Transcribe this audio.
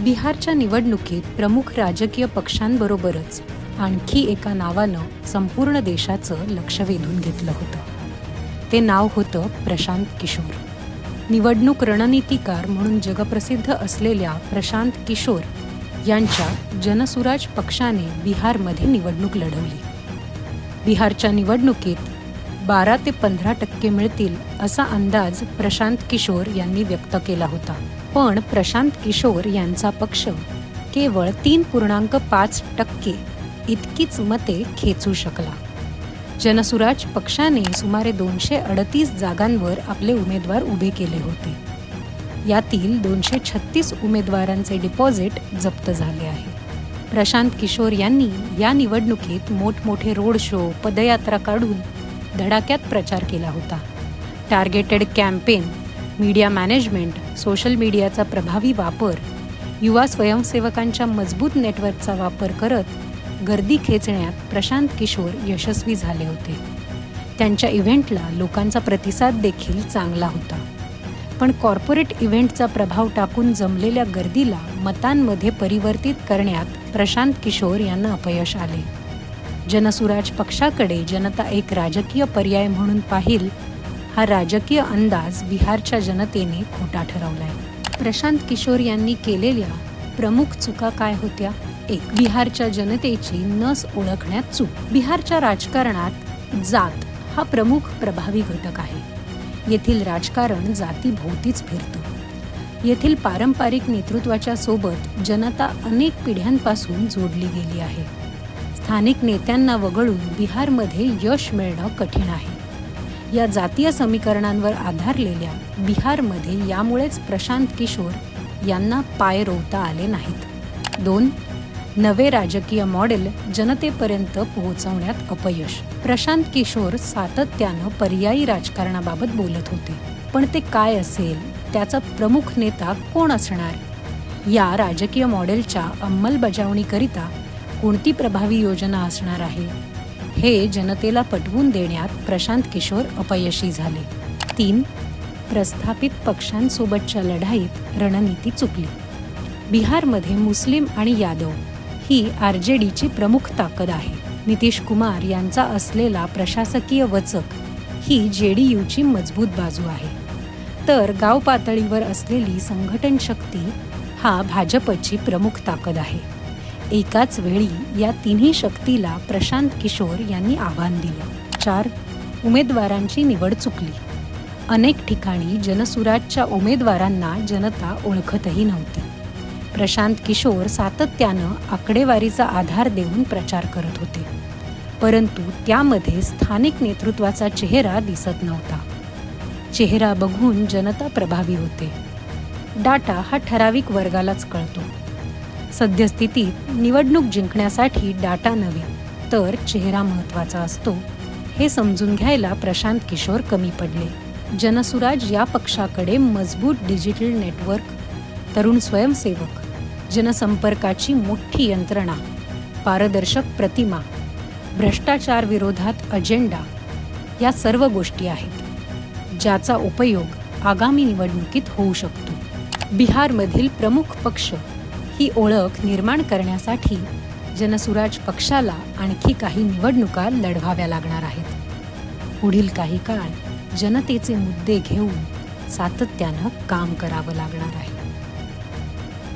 बिहारच्या निवडणुकीत प्रमुख राजकीय पक्षांबरोबरच आणखी एका नावानं संपूर्ण देशाचं लक्ष वेधून घेतलं होतं. ते नाव होतं प्रशांत किशोर. निवडणूक रणनीतिकार म्हणून जगप्रसिद्ध असलेल्या प्रशांत किशोर यांच्या जनसुराज पक्षाने बिहारमध्ये निवडणूक लढवली. बिहारच्या निवडणुकीत बारा ते पंधरा टक्के मिळतील असा अंदाज प्रशांत किशोर यांनी व्यक्त केला होता. पण प्रशांत किशोर यांचा पक्ष केवळ तीन पूर्णांक पाच टक्के इतकीच मते खेचू शकला. जनसुराज पक्षाने सुमारे दोनशे अडतीस जागांवर आपले उमेदवार उभे केले होते. यातील दोनशे छत्तीस उमेदवारांचे डिपॉझिट जप्त झाले आहे. प्रशांत किशोर यांनी या निवडणुकीत मोठमोठे रोड शो पदयात्रा काढून धडाक्यात प्रचार केला होता. Targeted campaign media management social मीडियाचा प्रभावी वापर युवा स्वयंसेवकांच्या मजबूत नेटवर्कचा वापर करत गर्दी खेचण्यात प्रशांत किशोर यशस्वी झाले होते. त्यांच्या इव्हेंटला लोकांचा प्रतिसाद देखील चांगला होता. पण कॉर्पोरेट इव्हेंटचा प्रभाव टाकून जमलेल्या गर्दीला मतांमध्ये परिवर्तित करण्यात प्रशांत किशोर यांना अपयश आले. जनसुराज पक्षाकडे जनता एक राजकीय पर्याय म्हणून पाहिल हा राजकीय अंदाज बिहारच्या जनतेने खोटा ठरवलाय. प्रशांत किशोर यांनी केलेल्या प्रमुख चुका काय होत्या? एक बिहारच्या जनतेची नस ओळखण्यात चूक. बिहारच्या राजकारणात जात हा प्रमुख प्रभावी घटक आहे. येथील राजकारण जातीभोवतीच फिरतं. येथील पारंपरिक नेतृत्वाच्या सोबत जनता अनेक पिढ्यांपासून जोडली गेली आहे. स्थानिक नेत्यांना वगळून बिहारमध्ये यश मिळणं कठीण आहे. या जातीय समीकरणांवर आधारलेल्या बिहारमध्ये यामुळेच प्रशांत किशोर यांना पाय रोवता आले नाहीत. दोन नवे राजकीय मॉडेल जनतेपर्यंत पोहोचवण्यात अपयश. प्रशांत किशोर सातत्यानं पर्यायी राजकारणाबाबत बोलत होते. पण ते काय असेल त्याचा प्रमुख नेता कोण असणार? या राजकीय मॉडेलच्या अंमलबजावणीकरिता कोणती प्रभावी योजना असणार आहे? हे जनतेला पटवून देण्यात प्रशांत किशोर अपयशी झाले. तीन प्रस्थापित पक्षांसोबतच्या लढाईत रणनीती चुकली. बिहारमध्ये मुस्लिम आणि यादव ही आर जे डीची प्रमुख ताकद आहे. नितीश कुमार यांचा असलेला प्रशासकीय वचक ही जे डी यूची मजबूत बाजू आहे. तर गाव पातळीवर असलेली संघटन शक्ती हा भाजपची प्रमुख ताकद आहे. एकाच वेळी या तिन्ही शक्तीला प्रशांत किशोर यांनी आव्हान दिलं. चार उमेदवारांची निवड चुकली. अनेक ठिकाणी जनसुराजच्या उमेदवारांना जनता ओळखतही नव्हती. प्रशांत किशोर सातत्यानं आकडेवारीचा आधार देऊन प्रचार करत होते. परंतु त्यामध्ये स्थानिक नेतृत्वाचा चेहरा दिसत नव्हता. चेहरा बघून जनता प्रभावी होते. डाटा हा ठराविक वर्गालाच कळतो. सद्यस्थितीत निवडणूक जिंकण्यासाठी डाटा नव्हे तर चेहरा महत्त्वाचा असतो. हे समजून घ्यायला प्रशांत किशोर कमी पडले. जनसुराज या पक्षाकडे मजबूत डिजिटल नेटवर्क तरुण स्वयंसेवक जनसंपर्काची मोठी यंत्रणा पारदर्शक प्रतिमा भ्रष्टाचार विरोधात अजेंडा या सर्व गोष्टी आहेत ज्याचा उपयोग आगामी निवडणुकीत होऊ शकतो. बिहारमधील प्रमुख पक्ष ही ओळख निर्माण करण्यासाठी जनसुराज पक्षाला आणखी काही निवडणुका लढवाव्या लागणार आहेत. पुढील काही काळ जनतेचे मुद्दे घेऊन सातत्यानं काम करावं लागणार आहे.